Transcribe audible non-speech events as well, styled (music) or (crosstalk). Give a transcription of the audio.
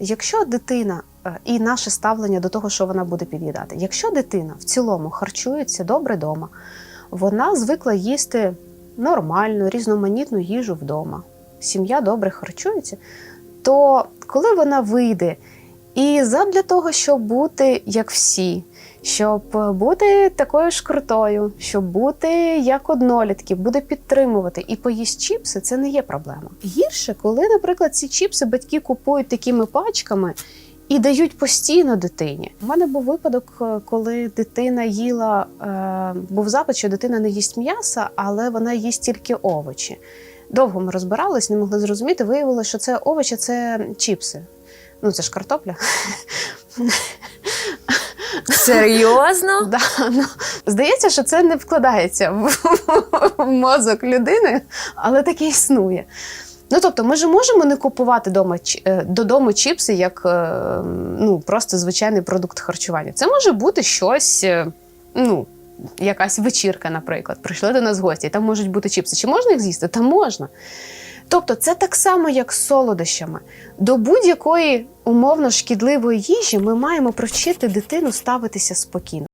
Якщо дитина е, і наше ставлення до того, що вона буде під'їдати, якщо дитина в цілому харчується добре вдома, вона звикла їсти нормальну, різноманітну їжу вдома, сім'я добре харчується, то коли вона вийде і задля того, щоб бути як всі, щоб бути такою ж крутою, щоб бути як однолітки, буде підтримувати і поїсть чіпси, це не є проблема. Гірше, коли, наприклад, ці чіпси батьки купують такими пачками. І дають постійно дитині. У мене був випадок, е, коли дитина їла, е, був запит, що дитина не їсть м'яса, але вона їсть тільки овочі. Довго ми розбирались, не могли зрозуміти. Виявилося, що це овочі це чіпси. Ну, це ж картопля. (laughs) Серйозно? Да, ну, здається, що це не вкладається в, мозок людини, але таке існує. Ну, тобто, ми ж можемо не купувати дома, е, додому чіпси як е, ну, просто звичайний продукт харчування. Це може бути щось, е, ну, якась вечірка, наприклад. Прийшли до нас гості, там можуть бути чіпси. Чи можна їх з'їсти? Та можна. Тобто, це так само, як з солодощами. До будь-якої умовно шкідливої їжі ми маємо привчити дитину ставитися спокійно.